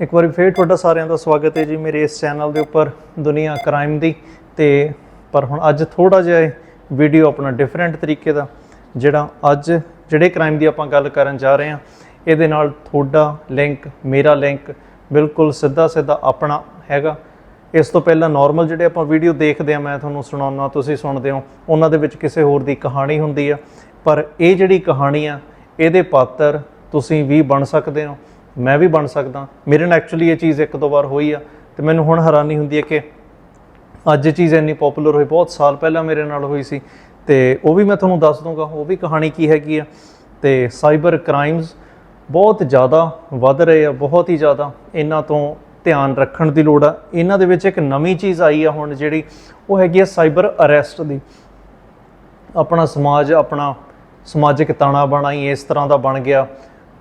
ਇੱਕ ਵਾਰੀ ਫੇਰ ਤੁਹਾਡਾ ਸਾਰਿਆਂ ਦਾ ਸਵਾਗਤ ਹੈ ਜੀ ਮੇਰੇ ਇਸ ਚੈਨਲ ਦੇ ਉੱਪਰ ਦੁਨੀਆ ਕ੍ਰਾਈਮ ਦੀ। ਤੇ ਪਰ ਹੁਣ ਅੱਜ ਥੋੜਾ ਜਿਹਾ ਇਹ ਵੀਡੀਓ ਆਪਣਾ ਡਿਫਰੈਂਟ ਤਰੀਕੇ ਦਾ, ਜਿਹੜਾ ਅੱਜ ਜਿਹੜੇ ਕ੍ਰਾਈਮ ਦੀ ਆਪਾਂ ਗੱਲ ਕਰਨ ਜਾ ਰਹੇ ਹਾਂ, ਇਹਦੇ ਨਾਲ ਤੁਹਾਡਾ ਲਿੰਕ ਮੇਰਾ ਲਿੰਕ ਬਿਲਕੁਲ ਸਿੱਧਾ ਸਿੱਧਾ ਆਪਣਾ ਹੈਗਾ। ਇਸ ਤੋਂ ਪਹਿਲਾਂ ਨਾਰਮਲ ਜਿਹੜੇ ਆਪਾਂ ਵੀਡੀਓ ਦੇਖਦੇ ਆ ਮੈਂ ਤੁਹਾਨੂੰ ਸੁਣਾਉਣਾ ਤੁਸੀਂ ਸੁਣਦੇ ਹੋ, ਉਹਨਾਂ ਦੇ ਵਿੱਚ ਕਿਸੇ ਹੋਰ ਦੀ ਕਹਾਣੀ ਹੁੰਦੀ ਆ। ਪਰ ਇਹ ਜਿਹੜੀ ਕਹਾਣੀ ਆ, ਇਹਦੇ ਪਾਤਰ ਤੁਸੀਂ ਵੀ ਬਣ ਸਕਦੇ ਹੋ। ਮੈਂ ਵੀ ਬਣ ਸਕਦਾ। ਮੇਰੇ ਨਾਲ ਐਕਚੁਅਲੀ ਇਹ ਚੀਜ਼ ਇੱਕ ਦੋ ਵਾਰ ਹੋਈ ਆ ਤੇ ਮੈਨੂੰ ਹੁਣ ਹੈਰਾਨੀ ਹੁੰਦੀ ਹੈ ਕਿ ਅੱਜ ਇਹ ਚੀਜ਼ ਇੰਨੀ ਪਪੂਲਰ ਹੋਈ, ਬਹੁਤ ਸਾਲ ਪਹਿਲਾਂ ਮੇਰੇ ਨਾਲ ਹੋਈ ਸੀ ਤੇ ਉਹ ਵੀ ਮੈਂ ਤੁਹਾਨੂੰ ਦੱਸ ਦੂੰਗਾ ਉਹ ਵੀ ਕਹਾਣੀ ਕੀ ਹੈਗੀ ਆ। ਤੇ ਸਾਈਬਰ ਕ੍ਰਾਈਮਸ ਬਹੁਤ ਜ਼ਿਆਦਾ ਵੱਧ ਰਹੇ ਆ, ਬਹੁਤ ਹੀ ਜ਼ਿਆਦਾ। ਇਹਨਾਂ ਤੋਂ ਧਿਆਨ ਰੱਖਣ ਦੀ ਲੋੜ ਆ। ਇਹਨਾਂ ਦੇ ਵਿੱਚ ਇੱਕ ਨਵੀਂ ਚੀਜ਼ ਆਈ ਆ ਹੁਣ ਜਿਹੜੀ, ਉਹ ਹੈਗੀ ਆ ਸਾਈਬਰ ਅਰੈਸਟ ਦੀ। ਆਪਣਾ ਸਮਾਜ, ਆਪਣਾ ਸਮਾਜਿਕ ਤਾਣਾ ਬਣਾਈ ਇਸ ਤਰ੍ਹਾਂ ਦਾ ਬਣ ਗਿਆ।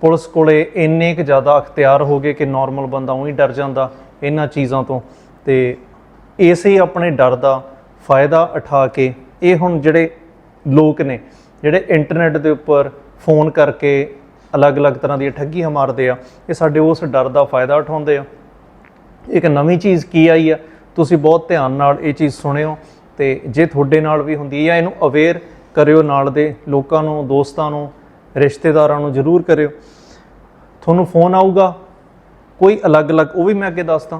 ਪੁਲਿਸ ਕੋਲੇ ਇੰਨੇ ਕੁ ਜ਼ਿਆਦਾ ਅਖਤਿਆਰ ਹੋ ਗਏ ਕਿ ਨਾਰਮਲ ਬੰਦਾ ਉਹੀ ਡਰ ਜਾਂਦਾ ਇਹਨਾਂ ਚੀਜ਼ਾਂ ਤੋਂ। ਤੇ ਇਸੇ ਹੀ ਆਪਣੇ ਡਰ ਦਾ ਫਾਇਦਾ ਉਠਾ ਕੇ ਇਹ ਹੁਣ ਜਿਹੜੇ ਲੋਕ ਨੇ, ਜਿਹੜੇ ਇੰਟਰਨੈਟ ਦੇ ਉੱਪਰ ਫੋਨ ਕਰਕੇ ਅਲੱਗ-ਅਲੱਗ ਤਰ੍ਹਾਂ ਦੀਆਂ ਠੱਗੀਆਂ ਮਾਰਦੇ ਆ, ਇਹ ਸਾਡੇ ਉਸ ਡਰ ਦਾ ਫਾਇਦਾ ਉਠਾਉਂਦੇ ਆ। ਇੱਕ ਨਵੀਂ ਚੀਜ਼ ਕੀ ਆਈ ਆ, ਤੁਸੀਂ ਬਹੁਤ ਧਿਆਨ ਨਾਲ ਇਹ ਚੀਜ਼ ਸੁਣਿਓ ਤੇ ਜੇ ਤੁਹਾਡੇ ਨਾਲ ਵੀ ਹੁੰਦੀ ਹੈ ਜਾਂ ਇਹਨੂੰ ਅਵੇਅਰ ਕਰਿਓ ਨਾਲ ਦੇ ਲੋਕਾਂ ਨੂੰ, ਦੋਸਤਾਂ ਨੂੰ ਰਿਸ਼ਤੇਦਾਰਾਂ ਨੂੰ ਜ਼ਰੂਰ ਕਰਿਓ। ਤੁਹਾਨੂੰ ਫੋਨ ਆਊਗਾ, ਕੋਈ ਅਲੱਗ-ਅਲੱਗ, ਉਹ ਵੀ ਮੈਂ ਅੱਗੇ ਦੱਸਦਾ।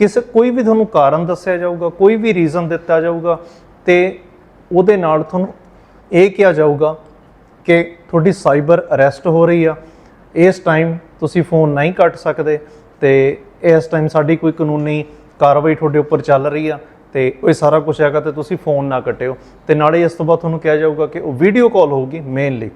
ਕਿਸੇ, ਕੋਈ ਵੀ ਤੁਹਾਨੂੰ ਕਾਰਨ ਦੱਸਿਆ ਜਾਊਗਾ, ਕੋਈ ਵੀ ਰੀਜ਼ਨ ਦਿੱਤਾ ਜਾਊਗਾ ਤੇ ਉਹਦੇ ਨਾਲ ਤੁਹਾਨੂੰ ਇਹ ਕਿਹਾ ਜਾਊਗਾ ਕਿ ਤੁਹਾਡੀ ਸਾਈਬਰ ਅਰੈਸਟ ਹੋ ਰਹੀ ਆ। ਇਸ ਟਾਈਮ ਤੁਸੀਂ ਫੋਨ ਨਹੀਂ ਕੱਟ ਸਕਦੇ ਤੇ ਇਸ ਟਾਈਮ ਸਾਡੀ ਕੋਈ ਕਾਨੂੰਨੀ ਕਾਰਵਾਈ ਤੁਹਾਡੇ ਉੱਪਰ ਚੱਲ ਰਹੀ ਆ ਤੇ ਉਹ ਸਾਰਾ ਕੁਝ ਹੈਗਾ ਤੇ ਤੁਸੀਂ ਫੋਨ ਨਾ ਕੱਟਿਓ। ਤੇ ਨਾਲੇ ਇਸ ਤੋਂ ਬਾਅਦ ਤੁਹਾਨੂੰ ਕਿਹਾ ਜਾਊਗਾ ਕਿ ਉਹ ਵੀਡੀਓ ਕਾਲ ਹੋਊਗੀ ਮੇਨਲੀ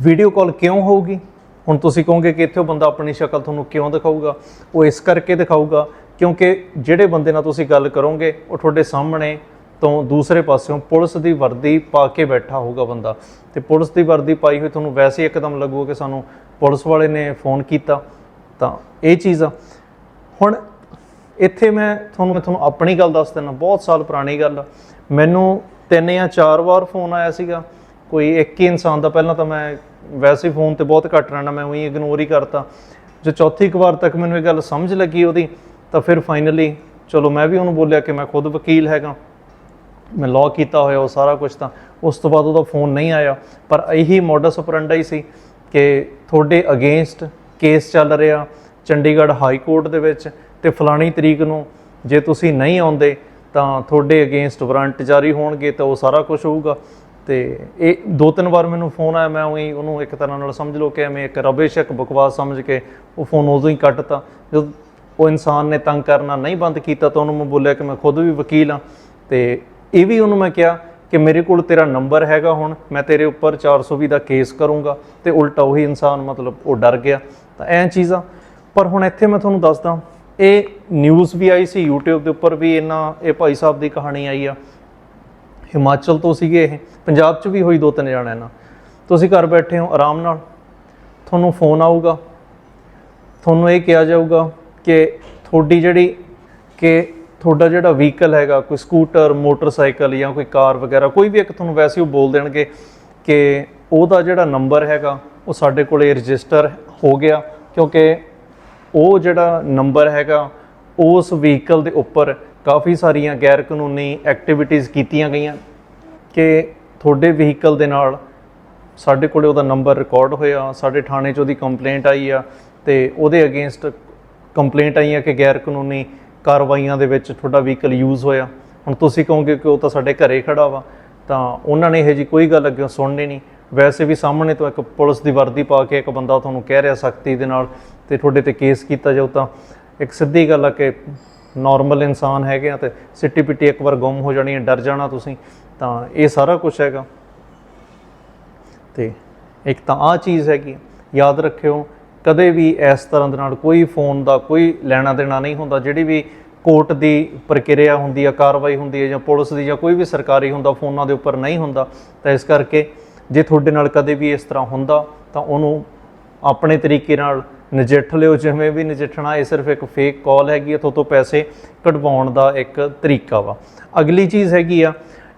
ਵੀਡੀਓ ਕਾਲ ਕਿਉਂ ਹੋਊਗੀ? ਹੁਣ ਤੁਸੀਂ ਕਹੋਗੇ ਕਿ ਇੱਥੇ ਉਹ ਬੰਦਾ ਆਪਣੀ ਸ਼ਕਲ ਤੁਹਾਨੂੰ ਕਿਉਂ ਦਿਖਾਊਗਾ? ਉਹ ਇਸ ਕਰਕੇ ਦਿਖਾਊਗਾ ਕਿਉਂਕਿ ਜਿਹੜੇ ਬੰਦੇ ਨਾਲ ਤੁਸੀਂ ਗੱਲ ਕਰੋਗੇ, ਉਹ ਤੁਹਾਡੇ ਸਾਹਮਣੇ ਤੋਂ ਦੂਸਰੇ ਪਾਸਿਓਂ ਪੁਲਿਸ ਦੀ ਵਰਦੀ ਪਾ ਕੇ ਬੈਠਾ ਹੋਊਗਾ ਬੰਦਾ। ਤੇ ਪੁਲਿਸ ਦੀ ਵਰਦੀ ਪਾਈ ਹੋਈ ਤੁਹਾਨੂੰ ਵੈਸੇ ਹੀ ਇੱਕਦਮ ਲੱਗੂਗਾ ਕਿ ਸਾਨੂੰ ਪੁਲਿਸ ਵਾਲੇ ਨੇ ਫੋਨ ਕੀਤਾ। ਤਾਂ ਇਹ ਚੀਜ਼ ਆ। ਹੁਣ ਇੱਥੇ ਮੈਂ ਤੁਹਾਨੂੰ ਮੈਂ ਤੁਹਾਨੂੰ ਆਪਣੀ ਗੱਲ ਦੱਸ ਦਿੰਦਾ। ਬਹੁਤ ਸਾਲ ਪੁਰਾਣੀ ਗੱਲ ਆ। ਮੈਨੂੰ ਤਿੰਨ ਜਾਂ ਚਾਰ ਵਾਰ ਫੋਨ ਆਇਆ ਸੀਗਾ। ਕੋਈ ਇੱਕ ਹੀ ਇਨਸਾਨ ਦਾ ਪਹਿਲਾਂ ਤਾਂ ਮੈਂ ਵੈਸੇ ਹੀ ਫੋਨ ਤੇ ਬਹੁਤ ਘੱਟ ਰਹਿਣਾ ਮੈਂ ਉਹੀ ਇਗਨੋਰ ਹੀ ਕਰਤਾ। ਜੋ ਚੌਥੀ ਕੁ ਵਾਰ ਤੱਕ ਮੈਨੂੰ ਇਹ ਗੱਲ ਸਮਝ ਲੱਗੀ ਉਹਦੀ, ਤਾਂ ਫਿਰ ਫਾਈਨਲੀ ਚਲੋ ਮੈਂ ਵੀ ਉਹਨੂੰ ਬੋਲਿਆ ਕਿ ਮੈਂ ਖੁਦ ਵਕੀਲ ਹੈਗਾ। ਮੈਂ ਲਾਅ ਕੀਤਾ ਹੋਇਆ, ਉਹ ਸਾਰਾ ਕੁਝ ਤਾਂ। ਉਸ ਤੋਂ ਬਾਅਦ ਉਹਦਾ ਫੋਨ ਨਹੀਂ ਆਇਆ। ਪਰ ਇਹੀ ਮੋਡਸ ਆਪਰੈਂਡਾ ਹੀ ਸੀ ਕਿ ਤੁਹਾਡੇ ਅਗੇਂਸਟ ਕੇਸ ਚੱਲ ਰਿਹਾ ਚੰਡੀਗੜ੍ਹ ਹਾਈ ਕੋਰਟ ਦੇ ਵਿੱਚ ਤੇ ਫਲਾਣੀ ਤਰੀਕ ਨੂੰ ਜੇ ਤੁਸੀਂ ਨਹੀਂ ਆਉਂਦੇ, ਤਾਂ ਤੁਹਾਡੇ ਅਗੇਂਸਟ ਵਾਰੰਟ ਜਾਰੀ ਹੋਣਗੇ, ਤਾਂ ਉਹ ਸਾਰਾ ਕੁਝ ਹੋਊਗਾ। ਤੇ ਇਹ ਦੋ ਤਿੰਨ ਵਾਰ ਮੈਨੂੰ ਫੋਨ ਆਇਆ, ਮੈਂ ਉਹੀ ਉਹਨੂੰ ਇੱਕ ਤਰ੍ਹਾਂ ਨਾਲ ਸਮਝ ਲਓ ਕਿ ਐਵੇਂ ਇੱਕ ਰਬਿਸ਼ ਇੱਕ ਬਕਵਾਸ ਸਮਝ ਕੇ ਉਹ ਫੋਨ ਉਦੋਂ ਹੀ ਕੱਟਤਾ। ਜਦੋਂ ਉਹ ਇਨਸਾਨ ਨੇ ਤੰਗ ਕਰਨਾ ਨਹੀਂ ਬੰਦ ਕੀਤਾ ਤਾਂ ਉਹਨੂੰ ਮੈਂ ਬੋਲਿਆ ਕਿ ਮੈਂ ਖੁਦ ਵੀ ਵਕੀਲ ਹਾਂ। ਤੇ ਇਹ ਵੀ ਉਹਨੂੰ ਮੈਂ ਕਿਹਾ ਕਿ ਮੇਰੇ ਕੋਲ ਤੇਰਾ ਨੰਬਰ ਹੈਗਾ ਹੁਣ, ਮੈਂ ਤੇਰੇ ਉੱਪਰ 420 ਦਾ ਕੇਸ ਕਰੂੰਗਾ। ਤੇ ਉਲਟਾ ਉਹੀ ਇਨਸਾਨ ਮਤਲਬ ਉਹ ਡਰ ਗਿਆ। ਤਾਂ ਐਂ ਚੀਜ਼ਾਂ। ਪਰ ਹੁਣ ਇੱਥੇ ਮੈਂ ਤੁਹਾਨੂੰ ਦੱਸਦਾ, ਇਹ ਨਿਊਜ਼ ਵੀ ਆਈ ਸੀ, YouTube ਦੇ ਉੱਪਰ ਵੀ ਇਹਨਾਂ ਇਹ ਭਾਈ ਸਾਹਿਬ ਦੀ ਕਹਾਣੀ ਆਈ ਆ। ਹਿਮਾਚਲ ਤੋਂ ਸੀਗੇ ਇਹ। ਪੰਜਾਬ 'ਚ ਵੀ ਹੋਈ ਦੋ ਤਿੰਨ ਜਾਣਿਆਂ ਨਾਲ ਤੁਸੀਂ ਘਰ ਬੈਠੇ ਹੋ ਆਰਾਮ ਨਾਲ। ਤੁਹਾਨੂੰ ਫੋਨ ਆਊਗਾ। ਤੁਹਾਨੂੰ ਇਹ ਕਿਹਾ ਜਾਊਗਾ ਕਿ ਤੁਹਾਡੀ ਜਿਹੜੀ ਕਿ ਤੁਹਾਡਾ ਜਿਹੜਾ ਵਹੀਕਲ ਹੈਗਾ, ਕੋਈ ਸਕੂਟਰ ਮੋਟਰਸਾਈਕਲ ਜਾਂ ਕੋਈ ਕਾਰ ਵਗੈਰਾ, ਕੋਈ ਵੀ ਇੱਕ ਤੁਹਾਨੂੰ ਵੈਸੇ ਹੀ ਉਹ ਬੋਲ ਦੇਣਗੇ ਕਿ ਉਹਦਾ ਜਿਹੜਾ ਨੰਬਰ ਹੈਗਾ, ਉਹ ਸਾਡੇ ਕੋਲੇ ਰਜਿਸਟਰ ਹੋ ਗਿਆ। ਕਿਉਂਕਿ ਉਹ ਜਿਹੜਾ ਨੰਬਰ ਹੈਗਾ, ਉਸ ਵਹੀਕਲ ਦੇ ਉੱਪਰ ਕਾਫੀ ਸਾਰੀਆਂ ਗੈਰ ਕਾਨੂੰਨੀ ਐਕਟੀਵਿਟੀਜ਼ ਕੀਤੀਆਂ ਗਈਆਂ ਕਿ ਤੁਹਾਡੇ ਵਹੀਕਲ ਦੇ ਨਾਲ ਸਾਡੇ ਕੋਲੇ ਉਹਦਾ ਨੰਬਰ ਰਿਕਾਰਡ ਹੋਇਆ, ਸਾਡੇ ਥਾਣੇ 'ਚ ਉਹਦੀ ਕੰਪਲੇਂਟ ਆਈ ਆ ਤੇ ਉਹਦੇ ਅਗੇਂਸਟ ਕੰਪਲੇਂਟ ਆਈ ਆ ਕਿ ਗੈਰ ਕਾਨੂੰਨੀ ਕਾਰਵਾਈਆਂ ਦੇ ਵਿੱਚ ਤੁਹਾਡਾ ਵਹੀਕਲ ਯੂਜ਼ ਹੋਇਆ। ਹੁਣ ਤੁਸੀਂ ਕਹੋਗੇ ਕਿ ਉਹ ਤਾਂ ਸਾਡੇ ਘਰੇ ਖੜਾ ਵਾ, ਤਾਂ ਉਹਨਾਂ ਨੇ ਇਹ ਜੀ ਕੋਈ ਗੱਲ ਅੱਗੇ ਸੁਣਨੀ ਨਹੀਂ। ਵੈਸੇ ਵੀ ਸਾਹਮਣੇ ਤੋਂ ਇੱਕ ਪੁਲਿਸ ਦੀ ਵਰਦੀ ਪਾ ਕੇ ਇੱਕ ਬੰਦਾ ਤੁਹਾਨੂੰ ਕਹਿ ਰਿਹਾ ਸਖਤੀ ਦੇ ਨਾਲ ਤੇ ਤੁਹਾਡੇ ਤੇ ਕੇਸ ਕੀਤਾ ਜਾਊ ਤਾਂ ਇੱਕ ਸਿੱਧੀ ਗੱਲ ਆ ਕਿ ਨਾਰਮਲ ਇਨਸਾਨ ਹੈਗੇ ਆ ਤੇ ਸਿੱਟੀ ਪਿੱਟੀ ਇੱਕ ਵਾਰ ਗੁੰਮ ਹੋ ਜਾਣੀ ਹੈ, ਡਰ ਜਾਣਾ ਤੁਸੀਂ, ਤਾਂ ਇਹ ਸਾਰਾ ਕੁਝ ਹੈਗਾ। ਤੇ ਇੱਕ ਤਾਂ ਆ ਚੀਜ਼ ਹੈਗੀ ਯਾਦ ਰੱਖਿਓ, ਕਦੇ ਵੀ ਇਸ ਤਰ੍ਹਾਂ ਦੇ ਨਾਲ ਕੋਈ ਫੋਨ ਦਾ ਕੋਈ ਲੈਣਾ ਦੇਣਾ ਨਹੀਂ ਹੁੰਦਾ, ਜਿਹੜੀ ਵੀ ਕੋਰਟ ਦੀ ਪ੍ਰਕਿਰਿਆ ਹੁੰਦੀ ਆ, ਕਾਰਵਾਈ ਹੁੰਦੀ ਹੈ ਜਾਂ ਪੁਲਿਸ ਦੀ ਜਾਂ ਕੋਈ ਵੀ ਸਰਕਾਰੀ ਹੁੰਦਾ, ਫੋਨਾਂ ਦੇ ਉੱਪਰ ਨਹੀਂ ਹੁੰਦਾ, ਤਾਂ ਇਸ ਕਰਕੇ ਜੇ ਤੁਹਾਡੇ ਨਾਲ ਕਦੇ ਵੀ ਇਸ ਤਰ੍ਹਾਂ ਹੁੰਦਾ, ਤਾਂ ਉਹਨੂੰ ਆਪਣੇ ਤਰੀਕੇ ਨਾਲ ਨਜਿੱਠ ਲਿਓ, ਜਿਵੇਂ ਵੀ ਨਜਿੱਠਣਾ, ਇਹ ਸਿਰਫ ਇੱਕ ਫੇਕ ਕਾਲ ਹੈਗੀ ਹੈ ਤੋਂ ਪੈਸੇ ਕਢਵਾਉਣ ਦਾ ਇੱਕ ਤਰੀਕਾ ਵਾ। ਅਗਲੀ ਚੀਜ਼ ਹੈਗੀ ਆ,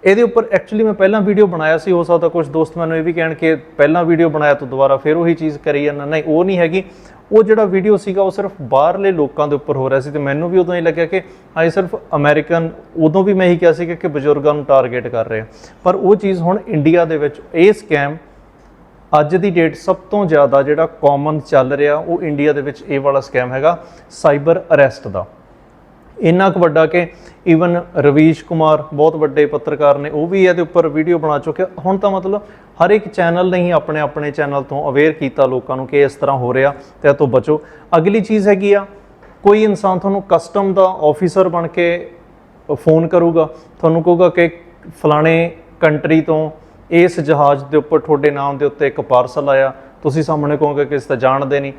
ਇਹਦੇ ਉੱਪਰ ਐਕਚੁਅਲੀ ਮੈਂ ਪਹਿਲਾਂ ਵੀਡੀਓ ਬਣਾਇਆ ਸੀ, ਹੋ ਸਕਦਾ ਕੁਝ ਦੋਸਤ ਮੈਨੂੰ ਇਹ ਵੀ ਕਹਿਣ ਕਿ ਪਹਿਲਾਂ ਵੀਡੀਓ ਬਣਾਇਆ ਤੂੰ ਦੁਬਾਰਾ, ਫਿਰ ਉਹੀ ਚੀਜ਼ ਕਰੀ ਜਾਂਦਾ। ਨਹੀਂ, ਉਹ ਨਹੀਂ ਹੈਗੀ। ਉਹ ਜਿਹੜਾ ਵੀਡੀਓ ਸੀਗਾ, ਉਹ ਸਿਰਫ ਬਾਹਰਲੇ ਲੋਕਾਂ ਦੇ ਉੱਪਰ ਹੋ ਰਿਹਾ ਸੀ ਤੇ ਮੈਨੂੰ ਵੀ ਉਦੋਂ ਹੀ ਲੱਗਿਆ ਕਿ ਆਈ ਸਿਰਫ ਅਮਰੀਕਨ ਉਦੋਂ ਵੀ ਮੈਂ ਇਹੀ ਕਿਹਾ ਸੀ ਕਿ ਬਜ਼ੁਰਗਾਂ ਨੂੰ ਟਾਰਗੇਟ ਕਰ ਰਹੇ ਪਰ ਉਹ ਚੀਜ਼ ਹੁਣ ਇੰਡੀਆ ਦੇ ਵਿੱਚ, ਇਹ ਸਕੈਮ ਅੱਜ ਦੀ ਡੇਟ ਸਭ ਤੋਂ ਜ਼ਿਆਦਾ ਜਿਹੜਾ ਕਾਮਨ ਚੱਲ ਰਿਹਾ, ਉਹ ਇੰਡੀਆ ਦੇ ਵਿੱਚ ਇਹ ਵਾਲਾ ਸਕੈਮ ਹੈਗਾ ਸਾਈਬਰ ਅਰੈਸਟ ਦਾ। ਇੰਨਾ ਕੁ ਵੱਡਾ ਕਿ ਈਵਨ ਰਵੀਸ਼ ਕੁਮਾਰ ਬਹੁਤ ਵੱਡੇ ਪੱਤਰਕਾਰ ਨੇ, ਉਹ ਵੀ ਇਹਦੇ ਉੱਪਰ ਵੀਡੀਓ ਬਣਾ ਚੁੱਕੇ ਹੁਣ ਤਾਂ ਮਤਲਬ ਹਰ ਇੱਕ ਚੈਨਲ ਨੇ ਹੀ ਆਪਣੇ ਆਪਣੇ ਚੈਨਲ ਤੋਂ ਅਵੇਅਰ ਕੀਤਾ ਲੋਕਾਂ ਨੂੰ ਕਿ ਇਸ ਤਰ੍ਹਾਂ ਹੋ ਰਿਹਾ ਤੇ ਇਹ ਤੋਂ ਬਚੋ। ਅਗਲੀ ਚੀਜ਼ ਹੈਗੀ ਆ, ਕੋਈ ਇਨਸਾਨ ਤੁਹਾਨੂੰ ਕਸਟਮ ਦਾ ਆਫੀਸਰ ਬਣ ਕੇ ਫੋਨ ਕਰੂਗਾ, ਤੁਹਾਨੂੰ ਕਹੂਗਾ ਕਿ ਫਲਾਣੇ ਕੰਟਰੀ ਤੋਂ ਇਸ ਜਹਾਜ਼ ਦੇ ਉੱਪਰ ਤੁਹਾਡੇ ਨਾਮ ਦੇ ਉੱਤੇ ਇੱਕ ਪਾਰਸਲ ਆਇਆ। ਤੁਸੀਂ ਸਾਹਮਣੇ ਕਹੋਗੇ ਕਿ ਇਸ ਤਾਂ ਜਾਣਦੇ ਨਹੀਂ।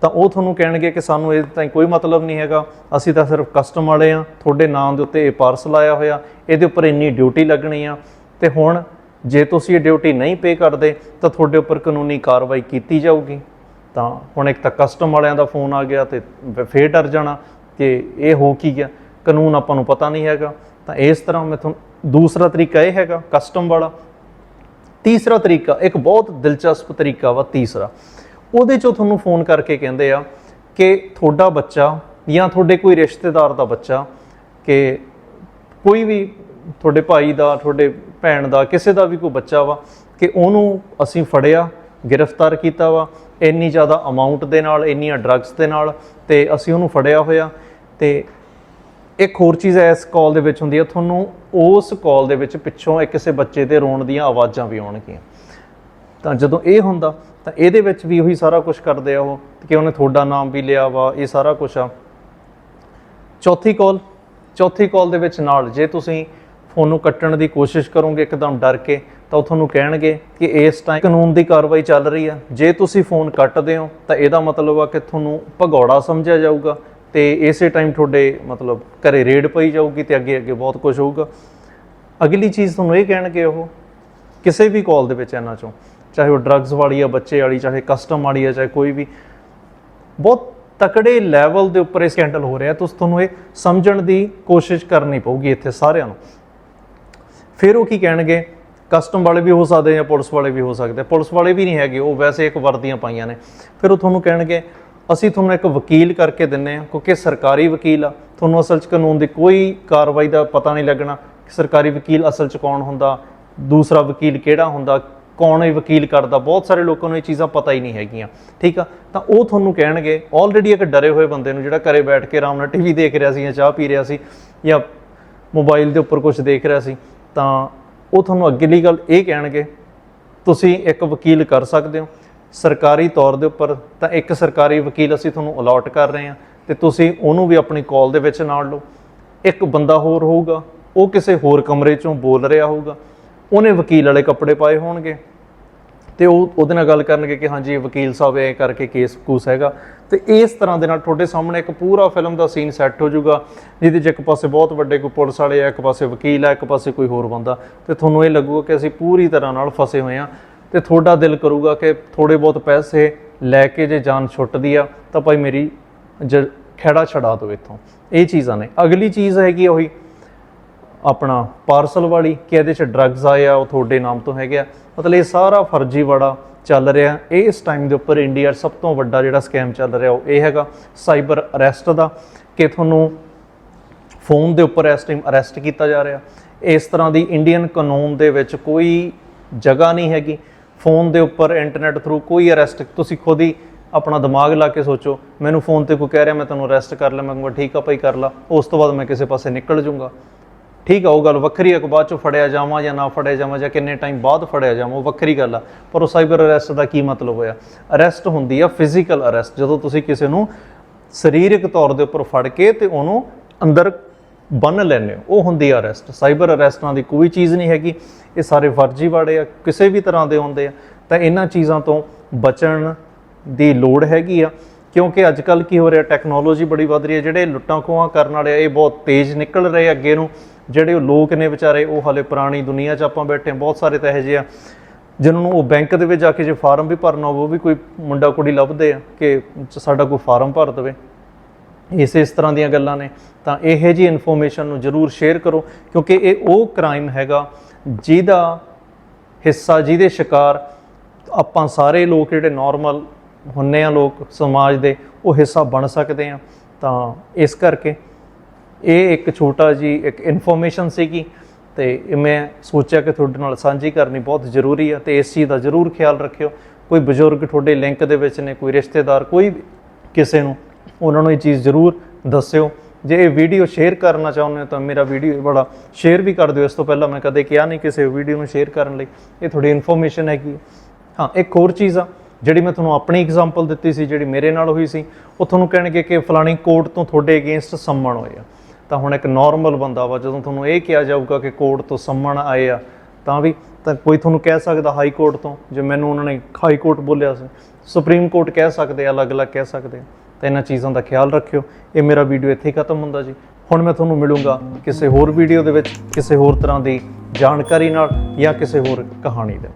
ਤਾਂ ਉਹ ਤੁਹਾਨੂੰ ਕਹਿਣਗੇ ਕਿ ਸਾਨੂੰ ਇਹ ਤਾਂ ਕੋਈ ਮਤਲਬ ਨਹੀਂ ਹੈਗਾ। ਅਸੀਂ ਤਾਂ ਸਿਰਫ ਕਸਟਮ ਵਾਲੇ ਆ ਤੁਹਾਡੇ ਨਾਮ ਦੇ ਉੱਤੇ ਇਹ ਪਾਰਸਲ ਆਇਆ ਹੋਇਆ। ਇਹਦੇ ਉੱਪਰ ਇੰਨੀ ਡਿਊਟੀ ਲੱਗਣੀ ਆ। ਤੇ ਹੁਣ ਜੇ ਤੁਸੀਂ ਇਹ ਡਿਊਟੀ ਨਹੀਂ ਪੇ ਕਰਦੇ, ਤਾਂ ਤੁਹਾਡੇ ਉੱਪਰ ਕਾਨੂੰਨੀ ਕਾਰਵਾਈ ਕੀਤੀ ਜਾਊਗੀ। ਤਾਂ ਹੁਣ ਇੱਕ ਤਾਂ ਕਸਟਮ ਵਾਲਿਆਂ ਦਾ ਫੋਨ ਆ ਗਿਆ ਤੇ ਫੇਰ ਡਰ ਜਾਣਾ ਕਿ ਇਹ ਹੋ ਕੀ ਗਿਆ। ਕਾਨੂੰਨ ਆਪਾਂ ਨੂੰ ਪਤਾ ਨਹੀਂ ਹੈਗਾ। ਤਾਂ ਇਸ ਤਰ੍ਹਾਂ ਮੈਂ ਤੁਹਾਨੂੰ, ਦੂਸਰਾ ਤਰੀਕਾ ਇਹ ਹੈਗਾ ਕਸਟਮ ਵਾਲਾ। ਤੀਸਰਾ ਤਰੀਕਾ, ਇੱਕ ਬਹੁਤ ਦਿਲਚਸਪ ਤਰੀਕਾ ਵਾ ਤੀਸਰਾ। ਉਹਦੇ ਚੋਂ ਤੁਹਾਨੂੰ ਫੋਨ ਕਰਕੇ ਕਹਿੰਦੇ ਆ ਕਿ ਤੁਹਾਡਾ ਬੱਚਾ ਜਾਂ ਤੁਹਾਡੇ ਕੋਈ ਰਿਸ਼ਤੇਦਾਰ ਦਾ ਬੱਚਾ ਕਿ ਕੋਈ ਵੀ ਤੁਹਾਡੇ ਭਾਈ ਦਾ, ਤੁਹਾਡੇ ਭੈਣ ਦਾ, ਕਿਸੇ ਦਾ ਵੀ ਕੋਈ ਬੱਚਾ ਵਾ ਕਿ ਉਹਨੂੰ ਅਸੀਂ ਫੜਿਆ, ਗ੍ਰਿਫਤਾਰ ਕੀਤਾ ਵਾ, ਇੰਨੀ ਜ਼ਿਆਦਾ ਅਮਾਉਂਟ ਦੇ ਨਾਲ, ਇੰਨੀਆਂ ਡਰੱਗਸ ਦੇ ਨਾਲ ਤੇ ਅਸੀਂ ਉਹਨੂੰ ਫੜਿਆ ਹੋਇਆ ਤੇ ਇੱਕ ਹੋਰ ਚੀਜ਼ ਇਸ ਕਾਲ ਦੇ ਵਿੱਚ ਹੁੰਦੀ ਹੈ, ਤੁਹਾਨੂੰ ਉਸ ਕਾਲ ਦੇ ਵਿੱਚ ਪਿੱਛੋਂ ਇੱਕ ਕਿਸੇ ਬੱਚੇ ਦੇ ਰੋਣ ਦੀਆਂ ਆਵਾਜ਼ਾਂ ਵੀ ਆਉਣਗੀਆਂ। ਤਾਂ ਜਦੋਂ ਇਹ ਹੁੰਦਾ, ਤਾਂ ਇਹਦੇ ਵਿੱਚ ਵੀ ਉਹੀ ਸਾਰਾ ਕੁਝ ਕਰਦੇ ਆ ਉਹ, ਕਿ ਉਹਨੇ ਤੁਹਾਡਾ ਨਾਮ ਵੀ ਲਿਆ ਵਾ, ਇਹ ਸਾਰਾ ਕੁਝ ਆ। ਚੌਥੀ ਕਾਲ ਚੌਥੀ ਕਾਲ ਦੇ ਵਿੱਚ ਨਾਲ ਜੇ ਤੁਸੀਂ ਫੋਨ ਨੂੰ ਕੱਟਣ ਦੀ ਕੋਸ਼ਿਸ਼ ਕਰੋਗੇ, ਇੱਕਦਮ ਡਰ ਕੇ, ਤਾਂ ਉਹ ਤੁਹਾਨੂੰ ਕਹਿਣਗੇ ਕਿ ਇਸ ਟਾਈਮ ਕਾਨੂੰਨ ਦੀ ਕਾਰਵਾਈ ਚੱਲ ਰਹੀ ਆ। ਜੇ ਤੁਸੀਂ ਫੋਨ ਕੱਟਦੇ ਹੋ, ਤਾਂ ਇਹਦਾ ਮਤਲਬ ਆ ਕਿ ਤੁਹਾਨੂੰ ਭਗੌੜਾ ਸਮਝਿਆ ਜਾਊਗਾ ਤੇ ਇਸੇ ਟਾਈਮ ਤੁਹਾਡੇ ਮਤਲਬ ਘਰੇ ਰੇਡ ਪਈ ਜਾਊਗੀ ਤੇ ਅੱਗੇ ਅੱਗੇ ਬਹੁਤ ਕੁਝ ਹੋਊਗਾ। ਅਗਲੀ ਚੀਜ਼ ਤੁਹਾਨੂੰ ਇਹ ਕਹਿਣਗੇ ਉਹ, ਕਿਸੇ ਵੀ ਕਾਲ ਦੇ ਵਿੱਚ ਇਹਨਾਂ ਚੋਂ, ਚਾਹੇ ਉਹ ਡਰੱਗਸ ਵਾਲੀ ਆ, ਬੱਚੇ ਵਾਲੀ, ਚਾਹੇ ਕਸਟਮ ਵਾਲੀ ਆ, ਚਾਹੇ ਕੋਈ ਵੀ, ਬਹੁਤ ਤਕੜੇ ਲੈਵਲ ਦੇ ਉੱਪਰ ਇਹ ਸਕੈਂਡਲ ਹੋ ਰਿਹਾ, ਤੁਸੀਂ ਤੁਹਾਨੂੰ ਇਹ ਸਮਝਣ ਦੀ ਕੋਸ਼ਿਸ਼ ਕਰਨੀ ਪਊਗੀ ਇੱਥੇ ਸਾਰਿਆਂ ਨੂੰ। ਫਿਰ ਉਹ ਕੀ ਕਹਿਣਗੇ? ਕਸਟਮ ਵਾਲੇ ਵੀ ਹੋ ਸਕਦੇ ਜਾਂ ਪੁਲਿਸ ਵਾਲੇ ਵੀ ਹੋ ਸਕਦੇ ਪੁਲਿਸ ਵਾਲੇ ਵੀ ਨਹੀਂ ਹੈਗੇ, ਉਹ ਵੈਸੇ ਇੱਕ ਵਰਦੀਆਂ ਪਾਈਆਂ ਨੇ। ਫਿਰ ਉਹ ਤੁਹਾਨੂੰ ਕਹਿਣਗੇ ਅਸੀਂ ਤੁਹਾਨੂੰ ਇੱਕ ਵਕੀਲ ਕਰਕੇ ਦਿੰਨੇ ਆ, ਕਿਉਂਕਿ ਸਰਕਾਰੀ ਵਕੀਲ ਆ। ਤੁਹਾਨੂੰ ਅਸਲ 'ਚ ਕਾਨੂੰਨ ਦੀ ਕੋਈ ਕਾਰਵਾਈ ਦਾ ਪਤਾ ਨਹੀਂ ਲੱਗਣਾ ਕਿ ਸਰਕਾਰੀ ਵਕੀਲ ਅਸਲ 'ਚ ਕੌਣ ਹੁੰਦਾ, ਦੂਸਰਾ ਵਕੀਲ ਕਿਹੜਾ ਹੁੰਦਾ, ਕੌਣ ਇਹ ਵਕੀਲ ਕਰਦਾ। ਬਹੁਤ ਸਾਰੇ ਲੋਕਾਂ ਨੂੰ ਇਹ ਚੀਜ਼ਾਂ ਪਤਾ ਹੀ ਨਹੀਂ ਹੈਗੀਆਂ, ਠੀਕ ਆ? ਤਾਂ ਉਹ ਤੁਹਾਨੂੰ ਕਹਿਣਗੇ ਆਲਰੇਡੀ ਇੱਕ ਡਰੇ ਹੋਏ ਬੰਦੇ ਨੂੰ ਜਿਹੜਾ ਘਰੇ ਬੈਠ ਕੇ ਆਰਾਮ ਨਾਲ ਟੀਵੀ ਦੇਖ ਰਿਹਾ ਸੀ ਜਾਂ ਚਾਹ ਪੀ ਰਿਹਾ ਸੀ ਜਾਂ ਮੋਬਾਈਲ ਦੇ ਉੱਪਰ ਕੁਝ ਦੇਖ ਰਿਹਾ ਸੀ, ਤਾਂ ਉਹ ਤੁਹਾਨੂੰ ਅਗਲੀ ਗੱਲ ਇਹ ਕਹਿਣਗੇ, ਤੁਸੀਂ ਇੱਕ ਵਕੀਲ ਕਰ ਸਕਦੇ ਹੋ। ਸਰਕਾਰੀ ਤੌਰ ਦੇ ਉੱਪਰ ਤਾਂ ਇੱਕ ਸਰਕਾਰੀ ਵਕੀਲ ਅਸੀਂ ਤੁਹਾਨੂੰ ਅਲਾਟ ਕਰ ਰਹੇ ਹਾਂ ਤੇ ਤੁਸੀਂ ਉਹਨੂੰ ਵੀ ਆਪਣੀ ਕਾਲ ਦੇ ਵਿੱਚ ਨਾਲ ਲਓ। ਇੱਕ ਬੰਦਾ ਹੋਰ ਹੋਊਗਾ, ਉਹ ਕਿਸੇ ਹੋਰ ਕਮਰੇ ਚੋਂ ਬੋਲ ਰਿਹਾ ਹੋਊਗਾ, ਉਹਨੇ ਵਕੀਲ ਵਾਲੇ ਕੱਪੜੇ ਪਾਏ ਹੋਣਗੇ ਤੇ ਉਹ ਉਹਦੇ ਨਾਲ ਗੱਲ ਕਰਨਗੇ ਕਿ ਹਾਂਜੀ ਵਕੀਲ ਸਾਹਿਬ ਇਹ ਕਰਕੇ ਕੇਸ ਕੂਸ ਹੈਗਾ। ਤੇ ਇਸ ਤਰ੍ਹਾਂ ਦੇ ਨਾਲ ਤੁਹਾਡੇ ਸਾਹਮਣੇ ਇੱਕ ਪੂਰਾ ਫਿਲਮ ਦਾ ਸੀਨ ਸੈੱਟ ਹੋ ਜਾਊਗਾ, ਜਿਹਦੇ 'ਚ ਇੱਕ ਪਾਸੇ ਬਹੁਤ ਵੱਡੇ ਕੋਈ ਪੁਲਿਸ ਵਾਲੇ ਆ, ਇੱਕ ਪਾਸੇ ਵਕੀਲ ਆ, ਇੱਕ ਪਾਸੇ ਕੋਈ ਹੋਰ ਬੰਦਾ। ਤੇ ਤੁਹਾਨੂੰ ਇਹ ਲੱਗੂਗਾ ਕਿ ਅਸੀਂ ਪੂਰੀ ਤਰ੍ਹਾਂ ਨਾਲ ਫਸੇ ਹੋਏ ਆ ਤੇ ਤੁਹਾਡਾ ਦਿਲ ਕਰੂਗਾ ਕਿ ਥੋੜੇ ਬਹੁਤ ਪੈਸੇ ਲੈ ਕੇ ਜੇ ਜਾਨ ਛੁੱਟਦੀ ਆ, ਤਾਂ ਭਾਈ ਮੇਰੀ ਜ ਖੇੜਾ ਛਡਾ ਦਿਓ ਇੱਥੋਂ। ਇਹ ਚੀਜ਼ਾਂ ਨੇ। ਅਗਲੀ ਚੀਜ਼ ਹੈਗੀ ਉਹੀ ਆਪਣਾ ਪਾਰਸਲ ਵਾਲੀ, ਕਿ ਇਹਦੇ ਚ ਡਰੱਗਸ ਆਏ ਆ, ਉਹ ਤੁਹਾਡੇ ਨਾਮ ਤੋਂ ਹੈਗੇ ਆ। ਮਤਲਬ ਇਹ ਸਾਰਾ ਫਰਜ਼ੀਵਾੜਾ ਚੱਲ ਰਿਹਾ। ਇਹ ਇਸ ਟਾਈਮ ਦੇ ਉੱਪਰ ਇੰਡੀਆ 'ਚ ਸਭ ਤੋਂ ਵੱਡਾ ਜਿਹੜਾ ਸਕੈਮ ਚੱਲ ਰਿਹਾ, ਉਹ ਇਹ ਹੈਗਾ ਸਾਈਬਰ ਅਰੈਸਟ ਦਾ, ਕਿ ਤੁਹਾਨੂੰ ਫੋਨ ਦੇ ਉੱਪਰ ਇਸ ਟਾਈਮ ਅਰੈਸਟ ਕੀਤਾ ਜਾ ਰਿਹਾ। ਇਸ ਤਰ੍ਹਾਂ ਦੀ ਇੰਡੀਅਨ ਕਾਨੂੰਨ ਦੇ ਵਿੱਚ ਕੋਈ ਜਗ੍ਹਾ ਨਹੀਂ ਹੈਗੀ। ਫੋਨ ਦੇ ਉੱਪਰ ਇੰਟਰਨੈਟ ਥਰੂ ਕੋਈ ਅਰੈਸਟ ਤੁਸੀਂ ਖੁਦ ਹੀ ਆਪਣਾ ਦਿਮਾਗ ਲਾ ਕੇ ਸੋਚੋ, ਮੈਨੂੰ ਫੋਨ ਤੇ ਕੋਈ ਕਹਿ ਰਿਹਾ, ਮੈਂ ਤੁਹਾਨੂੰ ਅਰੈਸਟ ਕਰ ਲਾਂ ਮੈਂ ਕਹੂੰਗਾ, ਠੀਕ ਆ ਭਾਈ, ਕਰ ਲਾ। ਉਸ ਤੋਂ ਬਾਅਦ ਮੈਂ ਕਿਸੇ ਪਾਸੇ ਨਿਕਲ ਜਾਊਂਗਾ। ਠੀਕ ਆ, ਉਹ ਗੱਲ ਵੱਖਰੀ ਆ ਕਿ ਬਾਅਦ ਚੋਂ ਫੜਿਆ ਜਾਵਾਂ ਜਾਂ ਨਾ ਫੜਿਆ ਜਾਵਾਂ ਜਾਂ ਕਿੰਨੇ ਟਾਈਮ ਬਾਅਦ ਫੜਿਆ ਜਾਵਾਂ, ਉਹ ਵੱਖਰੀ ਗੱਲ ਆ। ਪਰ ਉਹ ਸਾਈਬਰ ਅਰੈਸਟ ਦਾ ਕੀ ਮਤਲਬ ਹੋਇਆ? ਅਰੈਸਟ ਹੁੰਦੀ ਆ ਫਿਜ਼ੀਕਲ ਅਰੈਸਟ ਜਦੋਂ ਤੁਸੀਂ ਕਿਸੇ ਨੂੰ ਸਰੀਰਕ ਤੌਰ ਦੇ ਉੱਪਰ ਫੜ ਕੇ ਤੇ ਉਹਨੂੰ ਅੰਦਰ ਬੰਨ ਲੈਂਦੇ ਹੋ। ਉਹ ਹੁੰਦੀ ਆ ਅਰੈਸਟ ਸਾਈਬਰ ਅਰੈਸਟਾਂ ਦੀ ਕੋਈ ਚੀਜ਼ ਨਹੀਂ ਹੈਗੀ। ਇਹ ਸਾਰੇ ਫਰਜ਼ੀ ਫਰਜ਼ੀਵਾੜੇ ਆ, ਕਿਸੇ ਵੀ ਤਰ੍ਹਾਂ ਦੇ ਹੁੰਦੇ ਆ। ਤਾਂ ਇਹਨਾਂ ਚੀਜ਼ਾਂ ਤੋਂ ਬਚਣ ਦੀ ਲੋੜ ਹੈਗੀ ਆ। ਕਿਉਂਕਿ ਅੱਜ ਕੱਲ ਕੀ ਹੋ ਰਿਹਾ ਟੈਕਨੋਲੋਜੀ ਬੜੀ ਵੱਧ ਰਹੀ ਹੈ ਜਿਹੜੇ ਲੁੱਟਾਂ ਖੋਹਾਂ ਕਰਨ ਵਾਲੇ ਆ, ਇਹ ਬਹੁਤ ਤੇਜ਼ ਨਿਕਲ ਰਹੇ ਅੱਗੇ ਨੂੰ। ਜਿਹੜੇ ਉਹ ਲੋਕ ਨੇ ਵਿਚਾਰੇ, ਉਹ ਹਲੇ ਪੁਰਾਣੀ ਦੁਨੀਆ 'ਚ ਆਪਾਂ ਬੈਠੇ ਹਾਂ। ਬਹੁਤ ਸਾਰੇ ਤਾਂ ਇਹੋ ਜਿਹੇ ਆ, ਜਿਨ੍ਹਾਂ ਨੂੰ ਉਹ ਬੈਂਕ ਦੇ ਵਿੱਚ ਜਾ ਕੇ ਜੇ ਫਾਰਮ ਵੀ ਭਰਨਾ ਹੋਵੇ, ਉਹ ਵੀ ਕੋਈ ਮੁੰਡਾ ਕੁੜੀ ਲੱਭਦੇ ਆ ਕਿ ਸਾਡਾ ਕੋਈ ਫਾਰਮ ਭਰ ਦੇਵੇ। ਇਸ ਇਸ ਤਰ੍ਹਾਂ ਦੀਆਂ ਗੱਲਾਂ ਨੇ, ਤਾਂ ਇਹੋ ਜੀ ਇਨਫੋਰਮੇਸ਼ਨ ਨੂੰ ਜਰੂਰ ਸ਼ੇਅਰ ਕਰੋ, ਕਿਉਂਕਿ ਇਹ ਉਹ ਕ੍ਰਾਈਮ ਹੈਗਾ ਜਿਹਦਾ ਹਿੱਸਾ, ਜਿਹਦੇ ਸ਼ਿਕਾਰ ਆਪਾਂ ਸਾਰੇ ਲੋਕ ਜਿਹੜੇ ਨਾਰਮਲ ਹੁੰਨੇ ਆ ਲੋਕ ਸਮਾਜ ਦੇ, ਉਹ ਹਿੱਸਾ ਬਣ ਸਕਦੇ ਆ। ਤਾਂ ਇਸ ਕਰਕੇ ਇਹ ਇੱਕ ਛੋਟਾ ਜੀ ਇੱਕ ਇਨਫੋਰਮੇਸ਼ਨ ਸੀਗੀ, ਤੇ ਮੈਂ ਸੋਚਿਆ ਕਿ ਤੁਹਾਡੇ ਨਾਲ ਸਾਂਝੀ ਕਰਨੀ ਬਹੁਤ ਜ਼ਰੂਰੀ ਆ, ਤੇ ਇਸ ਚੀਜ਼ ਦਾ ਜ਼ਰੂਰ ਖਿਆਲ ਰੱਖਿਓ। ਕੋਈ ਬਜ਼ੁਰਗ ਤੁਹਾਡੇ ਲਿੰਕ ਦੇ ਵਿੱਚ ਨੇ, ਕੋਈ ਰਿਸ਼ਤੇਦਾਰ, ਕੋਈ ਕਿਸੇ ਨੂੰ ਉਹਨਾਂ ਨੂੰ ਇਹ ਚੀਜ਼ ਜ਼ਰੂਰ ਦੱਸਿਓ। ਜੇ ਇਹ ਵੀਡੀਓ ਸ਼ੇਅਰ ਕਰਨਾ ਚਾਹੁੰਦੇ ਹੋ ਤਾਂ ਮੇਰਾ ਵੀਡੀਓ ਬੜਾ ਸ਼ੇਅਰ ਵੀ ਕਰ ਦਿਓ। ਇਸ ਤੋਂ ਪਹਿਲਾਂ ਮੈਂ ਕਦੇ ਕਿਹਾ ਨਹੀਂ ਕਿਸੇ ਵੀਡੀਓ ਨੂੰ ਸ਼ੇਅਰ ਕਰਨ ਲਈ। ਇਹ ਥੋੜੀ ਇਨਫੋਰਮੇਸ਼ਨ ਹੈਗੀ ਹੈ। ਹਾਂ, ਇੱਕ ਹੋਰ ਚੀਜ਼ ਆ, ਜਿਹੜੀ ਮੈਂ ਤੁਹਾਨੂੰ ਆਪਣੀ ਐਗਜ਼ਾਮਪਲ ਦਿੱਤੀ ਸੀ, ਜਿਹੜੀ ਮੇਰੇ ਨਾਲ ਹੋਈ ਸੀ। ਉਹ ਤੁਹਾਨੂੰ ਕਹਿਣਗੇ ਕਿ ਫਲਾਣੀ ਕੋਰਟ ਤੋਂ ਤੁਹਾਡੇ ਅਗੇਂਸਟ ਸੰਮਣ ਹੋਏ ਆ। ਤਾਂ ਹੁਣ ਇੱਕ ਨਾਰਮਲ ਬੰਦਾ ਵਾ, ਜਦੋਂ ਤੁਹਾਨੂੰ ਇਹ ਕਿਹਾ ਜਾਊਗਾ ਕਿ ਕੋਰਟ ਤੋਂ ਸੰਮਣ ਆਏ ਆ, ਤਾਂ ਵੀ ਤਾਂ ਕੋਈ ਤੁਹਾਨੂੰ ਕਹਿ ਸਕਦਾ ਹਾਈ ਕੋਰਟ ਤੋਂ, ਜੇ ਮੈਨੂੰ ਉਹਨਾਂ ਨੇ ਹਾਈ ਕੋਰਟ ਬੋਲਿਆ ਸੀ। ਸੁਪਰੀਮ ਕੋਰਟ ਕਹਿ ਸਕਦੇ ਆ, ਅਲੱਗ-ਅਲੱਗ ਕਹਿ ਸਕਦੇ ਆ। ਤਾਂ ਇਹਨਾਂ ਚੀਜ਼ਾਂ ਦਾ ਖਿਆਲ ਰੱਖਿਓ। ਇਹ ਮੇਰਾ ਵੀਡੀਓ ਇੱਥੇ ਹੀ ਖਤਮ ਹੁੰਦਾ ਜੀ। ਹੁਣ ਮੈਂ ਤੁਹਾਨੂੰ ਮਿਲੂੰਗਾ ਕਿਸੇ ਹੋਰ ਵੀਡੀਓ ਦੇ ਵਿੱਚ, ਕਿਸੇ ਹੋਰ ਤਰ੍ਹਾਂ ਦੀ ਜਾਣਕਾਰੀ ਨਾਲ ਜਾਂ ਕਿਸੇ ਹੋਰ ਕਹਾਣੀ ਦੇ